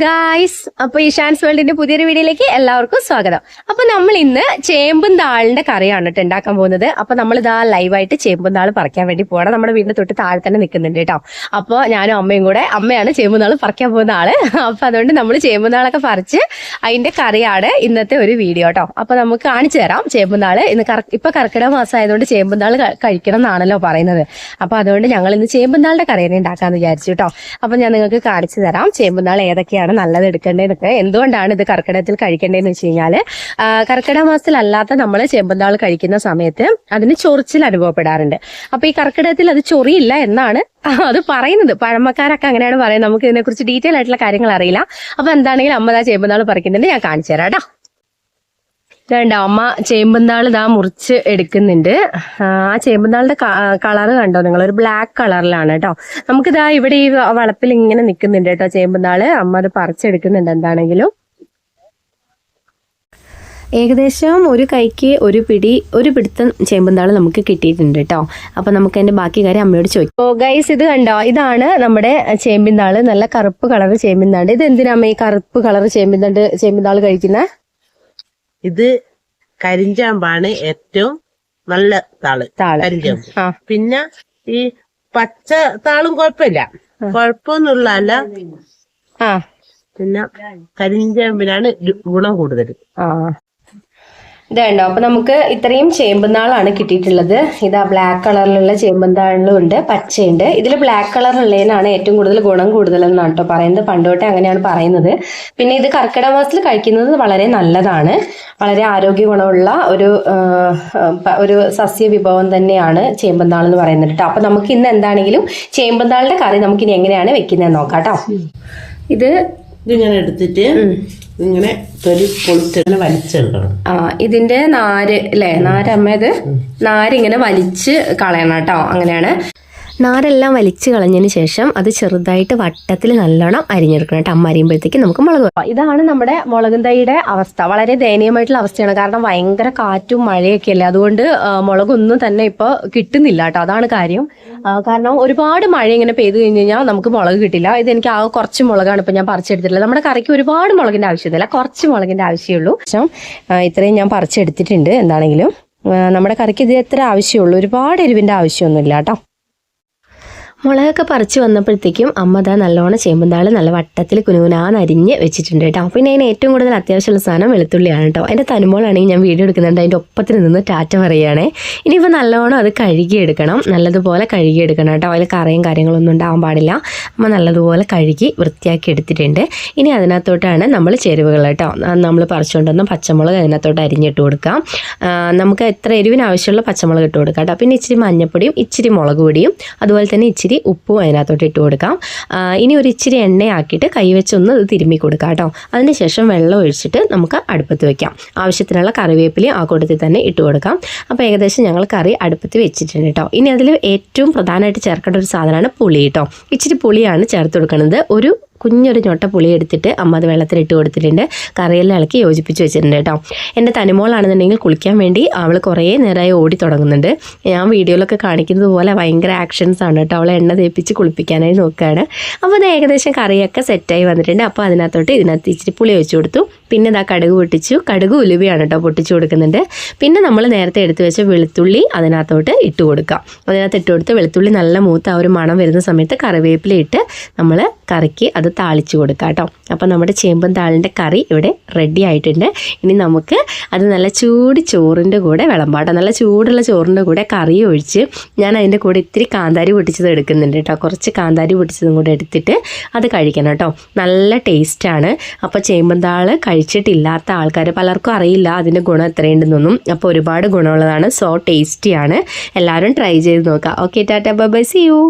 Guys അപ്പൊ ഈശാൻസ് വേൾഡിന്റെ പുതിയൊരു വീഡിയോയിലേക്ക് എല്ലാവർക്കും സ്വാഗതം. അപ്പൊ നമ്മൾ ഇന്ന് ചേമ്പും താളിന്റെ കറിയാണ് കേട്ടോ ഉണ്ടാക്കാൻ പോകുന്നത്. അപ്പൊ നമ്മൾ ഇതാ ലൈവായിട്ട് ചേമ്പും താൾ പറിക്കാൻ വേണ്ടി പോകണം നമ്മുടെ വീടിന്റെ തൊട്ട് താഴെ തന്നെ നിൽക്കുന്നുണ്ട് കേട്ടോ അപ്പൊ ഞാനും അമ്മയും കൂടെ അമ്മയാണ് ചേമ്പും നാൾ പറിക്കാൻ പോകുന്ന ആൾ. അപ്പൊ അതുകൊണ്ട് നമ്മൾ ചേമ്പും താളൊക്കെ പറിച്ച് അതിന്റെ കറിയാണ് ഇന്നത്തെ ഒരു വീഡിയോ കേട്ടോ അപ്പൊ നമുക്ക് കാണിച്ചു തരാം ചേമ്പും താൾ ഇന്ന് ഇപ്പൊ കർക്കിടക മാസം ആയതുകൊണ്ട് ചേമ്പും നാൾ കഴിക്കണം എന്നാണല്ലോ പറയുന്നത്. അപ്പൊ അതുകൊണ്ട് ഞങ്ങൾ ഇന്ന് ചേമ്പും താളിന്റെ കറി തന്നെ ഉണ്ടാക്കാന്ന് വിചാരിച്ചു കേട്ടോ അപ്പൊ ഞാൻ നിങ്ങൾക്ക് കാണിച്ചു തരാം ചേമ്പും താൾ ഏതൊക്കെയാണ് നല്ലത് എടുക്കേണ്ടതെന്നൊക്കെ. എന്തുകൊണ്ടാണ് ഇത് കർക്കിടകത്തിൽ കഴിക്കേണ്ടതെന്ന് വെച്ച് കഴിഞ്ഞാൽ കർക്കിടക മാസത്തിലല്ലാത്ത നമ്മൾ ചെമ്പന്താൾ താൾ കഴിക്കുന്ന സമയത്ത് അതിന് ചൊറിച്ചിൽ അനുഭവപ്പെടാറുണ്ട്. അപ്പൊ ഈ കർക്കിടകത്തിൽ അത് ചൊറിയില്ല എന്നാണ് അത് പറയുന്നത്. പഴമക്കാരൊക്കെ അങ്ങനെയാണ് പറയുന്നത്. നമുക്ക് ഇതിനെക്കുറിച്ച് ഡീറ്റെയിൽ ആയിട്ടുള്ള കാര്യങ്ങൾ അറിയില്ല. അപ്പൊ എന്താണെങ്കിലും അമ്മ ചെമ്പന്താൾ ചേമ്പും താൾ പറിക്കുന്നുണ്ട്. ഞാൻ കാണിച്ചു തരാം കേട്ടോ. ഇതുണ്ട് അമ്മ ചേമ്പന്താൾ ഇതാ മുറിച്ച് എടുക്കുന്നുണ്ട്. ആ ചേമ്പന്താളിന്റെ കളറ് കണ്ടോ നിങ്ങൾ? ഒരു ബ്ലാക്ക് കളറിലാണ് കേട്ടോ നമുക്കിതാ ഇവിടെ ഈ വളപ്പിൽ ഇങ്ങനെ നിൽക്കുന്നുണ്ട് കേട്ടോ ചേമ്പന്താൾ അമ്മ അത് പറിച്ചെടുക്കുന്നുണ്ട് എന്താണെങ്കിലും. ഏകദേശം ഒരു കൈക്ക് ഒരു പിടി ഒരു പിടുത്തം ചേമ്പന്താൾ നമുക്ക് കിട്ടിയിട്ടുണ്ട് കേട്ടോ അപ്പൊ നമുക്ക് അതിന്റെ ബാക്കി കാര്യം അമ്മയോട് ചോദിക്കും ഓ ഗൈസ് ഇത് കണ്ടോ? ഇതാണ് നമ്മുടെ ചേമ്പിന്താൾ നല്ല കറുപ്പ് കളർ ചേമ്പിന്താണ്ട് ഇത് എന്തിനാ അമ്മ ഈ കറുപ്പ് കളർ ചേമ്പിന്താണ്ട് ചേമ്പിന്താൾ കഴിക്കുന്നത് ഇത് കരിഞ്ചാമ്പാണ് ഏറ്റവും നല്ല താൾ കരിഞ്ചാമ്പ്. പിന്നെ ഈ പച്ച താളും കുഴപ്പമില്ല. ആ. പിന്നെ കരിഞ്ചാമ്പിനാണ് ഗുണം കൂടുതൽ ഇതുണ്ടോ? അപ്പൊ നമുക്ക് ഇത്രയും ചേമ്പുന്നാളാണ് കിട്ടിയിട്ടുള്ളത്. ഇതാ ബ്ലാക്ക് കളറിലുള്ള ചേമ്പുന്നാളും ഉണ്ട് പച്ചയുണ്ട്. ഇതിൽ ബ്ലാക്ക് കളറുള്ളതിനാണ് ഏറ്റവും കൂടുതൽ ഗുണം കൂടുതലെന്നാണ് കേട്ടോ പറയുന്നത്. പണ്ടോട്ടെ അങ്ങനെയാണ് പറയുന്നത്. പിന്നെ ഇത് കർക്കിടക മാസത്തിൽ കഴിക്കുന്നത് വളരെ നല്ലതാണ്. വളരെ ആരോഗ്യ ഗുണമുള്ള ഒരു ഒരു സസ്യ വിഭവം തന്നെയാണ് ചേമ്പന്താൾ എന്ന് പറയുന്നത് കേട്ടോ. അപ്പൊ നമുക്ക് ഇന്ന് എന്താണെങ്കിലും ചേമ്പന്താളിന്റെ കറി നമുക്ക് ഇനി എങ്ങനെയാണ് വെക്കുന്നത് നോക്കാം കേട്ടോ. ഇത് ഞാൻ എടുത്തിട്ട് ഇങ്ങനെ തൊലി പൊളിച്ചിങ്ങനെ വലിച്ചെടുക്കണം. ആ ഇതിന്റെ നാര് അല്ലേ നാരമ്മ ഇത് നാരിങ്ങനെ വലിച്ച് കളയണം കേട്ടോ. അങ്ങനെയാണ്. നാരെല്ലാം വലിച്ചു കളഞ്ഞതിന് ശേഷം അത് ചെറുതായിട്ട് വട്ടത്തിൽ നല്ലോണം അരിഞ്ഞെടുക്കണം കേട്ടോ. അമ്മ അരിയുമ്പോഴത്തേക്ക് നമുക്ക് മുളക് ഇതാണ് നമ്മുടെ മുളകും തൈയുടെ അവസ്ഥ. വളരെ ദയനീയമായിട്ടുള്ള അവസ്ഥയാണ്. കാരണം ഭയങ്കര കാറ്റും മഴയൊക്കെ അല്ലേ? അതുകൊണ്ട് മുളകൊന്നും തന്നെ ഇപ്പോൾ കിട്ടുന്നില്ല കേട്ടോ. അതാണ് കാര്യം. കാരണം ഒരുപാട് മഴ ഇങ്ങനെ പെയ്തു കഴിഞ്ഞ് കഴിഞ്ഞാൽ നമുക്ക് മുളക് കിട്ടില്ല. ഇത് എനിക്ക് ആ കുറച്ച് മുളകാണ് ഇപ്പം ഞാൻ പറിച്ചെടുത്തിട്ടുള്ളത്. നമ്മുടെ കറിക്ക് ഒരുപാട് മുളകിന്റെ ആവശ്യമില്ല. കുറച്ച് മുളകിന്റെ ആവശ്യമുള്ളൂ. പക്ഷേ ഇത്രയും ഞാൻ പറിച്ചെടുത്തിട്ടുണ്ട്. എന്താണെങ്കിലും നമ്മുടെ കറിക്ക് ഇത് എത്ര ആവശ്യമുള്ളൂ? ഒരുപാട് എരിവിന്റെ ആവശ്യമൊന്നുമില്ല കേട്ടോ. മുളകൊക്കെ പറിച്ച് വന്നപ്പോഴത്തേക്കും അമ്മ ദാ നല്ലോണം ചേമ്പന്താൾ നല്ല വട്ടത്തിൽ കുനുകുനാന്ന് അരിഞ്ഞ് വെച്ചിട്ടുണ്ട് കേട്ടോ. പിന്നെ അതിന് ഏറ്റവും കൂടുതൽ അത്യാവശ്യമുള്ള സാധനം വെളുത്തുള്ളിയാണ് കേട്ടോ. അതിന്റെ തനുമോളാണെങ്കിൽ ഞാൻ വീഡിയോ എടുക്കുന്നുണ്ട്. അതിന്റെ ഒപ്പത്തിന് നിന്ന് ടാറ്റ പറയുകയാണേ. ഇനിയിപ്പോൾ നല്ലോണം അത് കഴുകിയെടുക്കണം. നല്ലതുപോലെ കഴുകിയെടുക്കണം കേട്ടോ. അതിൽ കറയും കാര്യങ്ങളൊന്നും ഉണ്ടാവാൻ പാടില്ല. അമ്മ നല്ലതുപോലെ കഴുകി വൃത്തിയാക്കി എടുത്തിട്ടുണ്ട്. ഇനി അതിനകത്തോട്ടാണ് നമ്മൾ ചേരുവകൾ കേട്ടോ. നമ്മൾ പറിച്ചുകൊണ്ടുവന്ന പച്ചമുളക് അതിനകത്തോട്ട് അരിഞ്ഞിട്ട് കൊടുക്കാം. നമുക്ക് എത്ര എരിവിന് ആവശ്യമുള്ള പച്ചമുളക് ഇട്ട് കൊടുക്കാം കേട്ടോ. പിന്നെ ഇച്ചിരി മഞ്ഞപ്പൊടിയും ഇച്ചിരി മുളക് പൊടിയും അതുപോലെ തന്നെ ഇച്ചിരി ഉപ്പും അതിനകത്തോട്ട് ഇട്ട് കൊടുക്കാം. ഇനി ഒരു ഇച്ചിരി എണ്ണയാക്കിയിട്ട് കൈ വെച്ചൊന്ന് ഇത് തിരുമ്മി കൊടുക്കാം കേട്ടോ. അതിന് ശേഷം വെള്ളം ഒഴിച്ചിട്ട് നമുക്ക് അടുപ്പത്ത് വെക്കാം. ആവശ്യത്തിനുള്ള കറിവേപ്പിലയും ആ കൂട്ടത്തിൽ തന്നെ ഇട്ട് കൊടുക്കാം. അപ്പോൾ ഏകദേശം ഞങ്ങൾ കറി അടുപ്പത്ത് വെച്ചിട്ടുണ്ട് കേട്ടോ. ഇനി അതിൽ ഏറ്റവും പ്രധാനമായിട്ട് ചേർക്കേണ്ട ഒരു സാധനമാണ് പുളി കേട്ടോ. ഇച്ചിരി പുളിയാണ് ചേർത്ത് കൊടുക്കുന്നത്. ഒരു കുഞ്ഞൊരു ഞൊട്ട പുളി എടുത്തിട്ട് അമ്മ അത് വെള്ളത്തിലിട്ട് കൊടുത്തിട്ടുണ്ട്. കറിയെല്ലാം ഇളക്കി യോജിപ്പിച്ച് വെച്ചിട്ടുണ്ട് കേട്ടോ. എന്റെ തനിമോളാണെന്നുണ്ടെങ്കിൽ കുളിക്കാൻ വേണ്ടി അവൾ കുറേ നേരമായി ഓടി തുടങ്ങുന്നുണ്ട്. ഞാൻ വീഡിയോയിലൊക്കെ കാണിക്കുന്നത് പോലെ ഭയങ്കര ആക്ഷൻസ് ആണ് കേട്ടോ. അവളെ എണ്ണ തേപ്പിച്ച് കുളിപ്പിക്കാനായി നോക്കുകയാണ് അപ്പോൾ അത് ഏകദേശം കറിയൊക്കെ സെറ്റായി വന്നിട്ടുണ്ട്. അപ്പോൾ അതിനകത്തോട്ട് ഇതിനകത്ത് ഇച്ചിരി പുളി വെച്ച് കൊടുത്തു. പിന്നെ ഇതാ കടുക് പൊട്ടിച്ചു. കടുക് ഉലുവയാണ് കേട്ടോ പൊട്ടിച്ചു കൊടുക്കുന്നുണ്ട്. പിന്നെ നമ്മൾ നേരത്തെ എടുത്തു വെച്ച വെളുത്തുള്ളി അതിനകത്തോട്ട് ഇട്ട് കൊടുക്കാം. അതിനകത്ത് ഇട്ട് കൊടുത്ത് വെളുത്തുള്ളി നല്ല മൂത്ത ആ ഒരു മണം വരുന്ന സമയത്ത് കറിവേപ്പില ഇട്ട് നമ്മൾ കറിക്ക് അത് താളിച്ച് കൊടുക്കാം കേട്ടോ. അപ്പോൾ നമ്മുടെ ചേമ്പൻ താളിന്റെ കറി ഇവിടെ റെഡി ആയിട്ടുണ്ട്. ഇനി നമുക്ക് അത് നല്ല ചൂട് ചോറിന്റെ കൂടെ വിളമ്പാട്ടോ നല്ല ചൂടുള്ള ചോറിന്റെ കൂടെ കറി ഒഴിച്ച് ഞാൻ അതിന്റെ കൂടെ ഇത്തിരി കാന്താരി പൊട്ടിച്ചത് എടുക്കുന്നുണ്ട് കേട്ടോ. കുറച്ച് കാന്താരി പൊട്ടിച്ചതും കൂടെ എടുത്തിട്ട് അത് കഴിക്കണം കേട്ടോ. നല്ല ടേസ്റ്റാണ് അപ്പോൾ ചേമ്പന്താൾ കഴിച്ചിട്ടില്ലാത്ത ആൾക്കാർ പലർക്കും അറിയില്ല അതിന്റെ ഗുണം എത്രയുണ്ടെന്നൊന്നും. അപ്പോൾ ഒരുപാട് ഗുണമുള്ളതാണ്. സോ ടേസ്റ്റിയാണ് എല്ലാവരും ട്രൈ ചെയ്ത് നോക്കാം. Okay tata bye see you